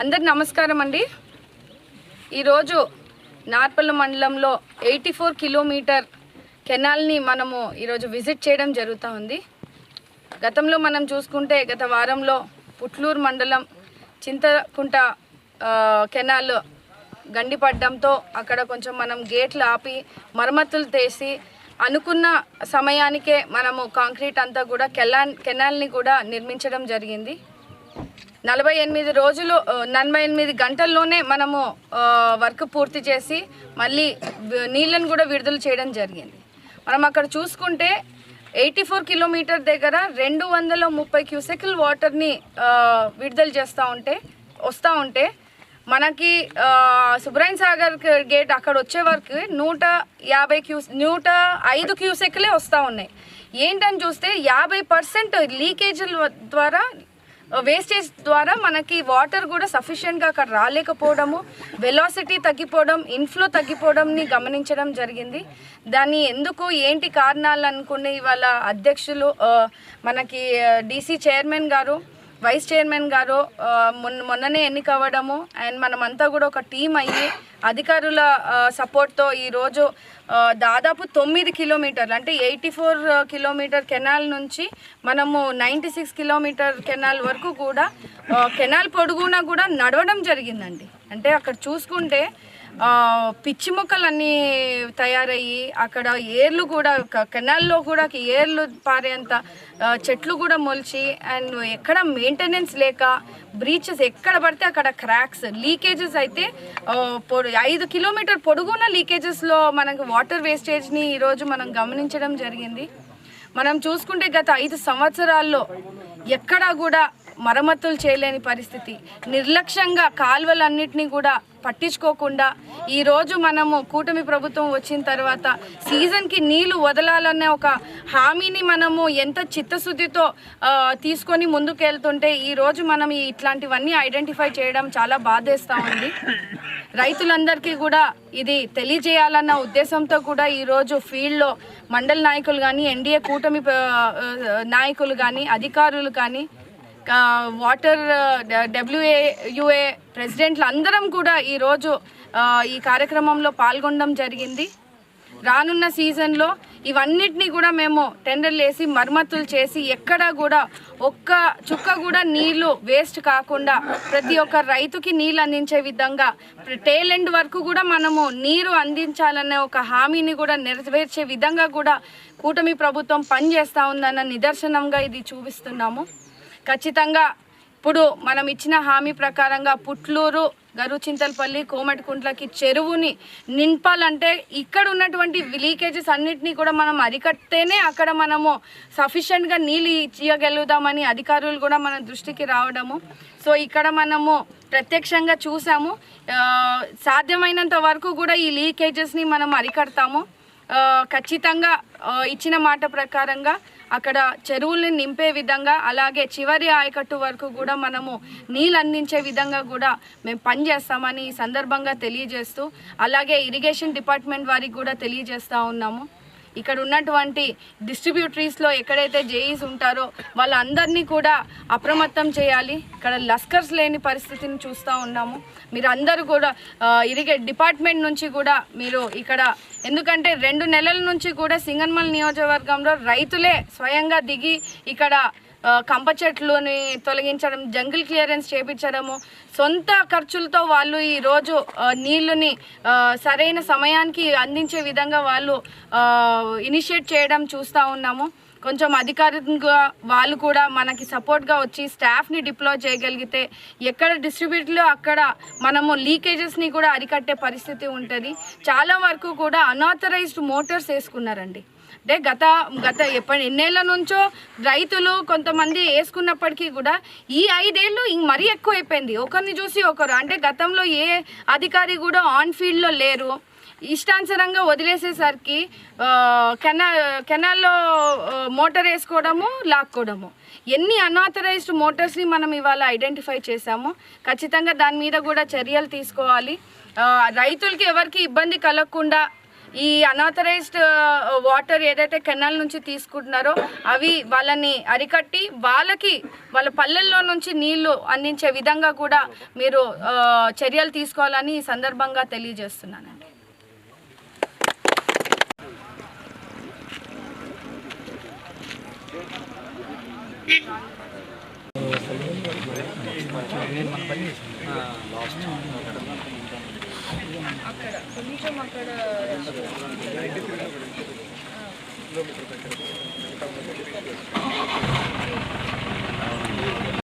అందరికి నమస్కారం అండి. ఈరోజు నార్పల్లి మండలంలో ఎయిటీ ఫోర్ కిలోమీటర్ కెనాల్ని మనము ఈరోజు విజిట్ చేయడం జరుగుతూ ఉంది. గతంలో మనం చూసుకుంటే గత వారంలో పుట్లూరు మండలం చింతకుంట కెనాల్ గండిపడ్డంతో అక్కడ కొంచెం మనం గేట్లు ఆపి మరమ్మతులు తీసి అనుకున్న సమయానికే మనము కాంక్రీట్ అంతా కూడా కెలా కెనాల్ని కూడా నిర్మించడం జరిగింది. నలభై ఎనిమిది రోజులు నలభై ఎనిమిది గంటల్లోనే మనము వర్క్ పూర్తి చేసి మళ్ళీ నీళ్ళను కూడా విడుదల చేయడం జరిగింది. మనం అక్కడ చూసుకుంటే ఎయిటీ ఫోర్ కిలోమీటర్ దగ్గర రెండు వందల ముప్పై క్యూసెకిల్ వాటర్ని విడుదల చేస్తూ ఉంటే వస్తూ ఉంటే మనకి ఆ, సాగర్ గేట్ అక్కడ వచ్చే వరకు నూట యాభై క్యూస్ నూట ఐదు క్యూసెక్లే వస్తూ ఉన్నాయి. ఏంటని చూస్తే యాభై పర్సెంట్ లీకేజీల ద్వారా వేస్టేజ్ ద్వారా మనకి వాటర్ కూడా సఫిషియెంట్గా అక్కడ రాలేకపోవడము వెలాసిటీ తగ్గిపోవడం ఇన్ఫ్లో తగ్గిపోవడంని గమనించడం జరిగింది. దాన్ని ఎందుకు ఏంటి కారణాలు అనుకునే ఇవాళ అధ్యక్షులు మనకి డీసీ చైర్మన్ గారు వైస్ చైర్మన్ గారు మొన్న మొన్ననే ఎన్నికవ్వడము అండ్ మనమంతా కూడా ఒక టీం అయ్యి అధికారుల సపోర్ట్తో ఈరోజు దాదాపు తొమ్మిది కిలోమీటర్లు అంటే ఎయిటీ ఫోర్ కిలోమీటర్ కెనాల్ నుంచి మనము నైంటీ సిక్స్ కిలోమీటర్ కెనాల్ వరకు కూడా కెనాల్ పొడుగునా కూడా నడవడం జరిగిందండి. అంటే అక్కడ చూసుకుంటే పిచ్చి మొక్కలన్నీ తయారయ్యి అక్కడ ఏర్లు కూడా క- కెనాల్లో కూడా ఏర్లు పారేంత చెట్లు కూడా మొలిచి అండ్ ఎక్కడ మెయింటెనెన్స్ లేక బ్రీచెస్ ఎక్కడ పడితే అక్కడ క్రాక్స్ లీకేజెస్ అయితే పొడు ఐదు కిలోమీటర్ పొడుగున్న లీకేజెస్లో మనకు వాటర్ వేస్టేజ్ని ఈరోజు మనం గమనించడం జరిగింది. మనం చూసుకుంటే గత ఐదు సంవత్సరాల్లో ఎక్కడా కూడా మరమ్మతులు చేయలేని పరిస్థితి. నిర్లక్ష్యంగా కాలువలన్నింటినీ కూడా పట్టించుకోకుండా ఈరోజు మనము కూటమి ప్రభుత్వం వచ్చిన తర్వాత సీజన్కి నీళ్ళు వదలాలనే ఒక హామీని మనము ఎంత చిత్తశుద్ధితో తీసుకొని ముందుకెళ్తుంటే ఈరోజు మనం ఇట్లాంటివన్నీ ఐడెంటిఫై చేయడం చాలా బాధేస్తూ ఉంది. రైతులందరికీ కూడా ఇది తెలియజేయాలన్న ఉద్దేశంతో కూడా ఈరోజు ఫీల్డ్లో మండల నాయకులు కానీ ఎన్డీఏ కూటమి నాయకులు కానీ అధికారులు కానీ వాటర్ డబ్ల్యూఏయుఏ ప్రెసిడెంట్లు అందరం కూడా ఈరోజు ఈ కార్యక్రమంలో పాల్గొనడం జరిగింది. రానున్న సీజన్లో ఇవన్నిటినీ కూడా మేము టెండర్లు వేసి మరమ్మతులు చేసి ఎక్కడా కూడా ఒక్క చుక్క కూడా నీళ్ళు వేస్ట్ కాకుండా ప్రతి ఒక్క రైతుకి నీళ్ళు అందించే విధంగా టేల్ ఎండ్ వరకు కూడా మనము నీరు అందించాలనే ఒక హామీని కూడా నెరవేర్చే విధంగా కూడా కూటమి ప్రభుత్వం పనిచేస్తూ ఉందన్న నిదర్శనంగా ఇది చూపిస్తున్నాము. ఖచ్చితంగా ఇప్పుడు మనం ఇచ్చిన హామీ ప్రకారంగా పుట్లూరు గరుచింతలపల్లి కోమటికుంట్లకి చెరువుని నింపాలంటే ఇక్కడ ఉన్నటువంటి లీకేజెస్ అన్నిటినీ కూడా మనం అరికట్టేనే అక్కడ మనము సఫిషియెంట్గా నీళ్ళు ఇచ్చగలుగుదామని అధికారులు కూడా మన దృష్టికి రావడము. సో ఇక్కడ మనము ప్రత్యక్షంగా చూసాము. సాధ్యమైనంత వరకు కూడా ఈ లీకేజెస్ని మనం అరికడతాము. ఖచ్చితంగా ఇచ్చిన మాట ప్రకారంగా అక్కడ చెరువుల్ని నింపే విధంగా అలాగే చివరి ఆయకట్టు వరకు కూడా మనము నీళ్ళు అందించే విధంగా కూడా మేము పనిచేస్తామని ఈ సందర్భంగా తెలియజేస్తూ అలాగే ఇరిగేషన్ డిపార్ట్మెంట్ వారికి కూడా తెలియజేస్తూ ఉన్నాము. ఇక్కడ ఉన్నటువంటి డిస్ట్రిబ్యూటరీస్లో ఎక్కడైతే జేఈస్ ఉంటారో వాళ్ళందరినీ కూడా అప్రమత్తం చేయాలి. ఇక్కడ లస్కర్స్ లేని పరిస్థితిని చూస్తూ ఉన్నాము. మీరు అందరూ కూడా ఇరిగే డిపార్ట్మెంట్ నుంచి కూడా మీరు ఇక్కడ ఎందుకంటే రెండు నెలల నుంచి కూడా సింగన్మల్ నియోజకవర్గంలో రైతులే స్వయంగా దిగి ఇక్కడ కంప చెట్లుని తొలగించడం జంగిల్ క్లియరెన్స్ చేపించడము సొంత ఖర్చులతో వాళ్ళు ఈరోజు నీళ్ళని సరైన సమయానికి అందించే విధంగా వాళ్ళు ఇనిషియేట్ చేయడం చూస్తూ ఉన్నాము. కొంచెం అధికారికంగా వాళ్ళు కూడా మనకి సపోర్ట్గా వచ్చి స్టాఫ్ని డిప్లాయ్ చేయగలిగితే ఎక్కడ డిస్ట్రిబ్యూట్లో అక్కడ మనము లీకేజెస్ని కూడా అరికట్టే పరిస్థితి ఉంటుంది. చాలా వరకు కూడా అనాథరైజ్డ్ మోటార్స్ వేసుకున్నారండి. అంటే గత గత ఎప్పటి ఎన్నేళ్ళ నుంచో రైతులు కొంతమంది వేసుకున్నప్పటికీ కూడా ఈ ఐదేళ్ళు ఇంక మరీ ఎక్కువ అయిపోయింది ఒకరిని చూసి ఒకరు అంటే గతంలో ఏ అధికారి కూడా ఆన్ ఫీల్డ్లో లేరు. ఇష్టానుసరంగా వదిలేసేసరికి కెనా కెనాల్లో మోటార్ వేసుకోవడము లాక్కోవడము. ఎన్ని అన్ఆథరైజ్డ్ మోటార్స్ని మనం ఇవాళ ఐడెంటిఫై చేశామో ఖచ్చితంగా దాని మీద కూడా చర్యలు తీసుకోవాలి. రైతులకి ఎవరికి ఇబ్బంది కలగకుండా ఈ అనాథరైజ్డ్ వాటర్ ఏదైతే కెనాల్ నుంచి తీసుకుంటున్నారో అవి వాళ్ళని అరికట్టి వాళ్ళకి వాళ్ళ పల్లెల్లో నుంచి నీళ్ళు అందించే విధంగా కూడా మీరు చర్యలు తీసుకోవాలని ఈ సందర్భంగా తెలియజేస్తున్నానండి. లాస్ట్ కొంచెం అక్కడ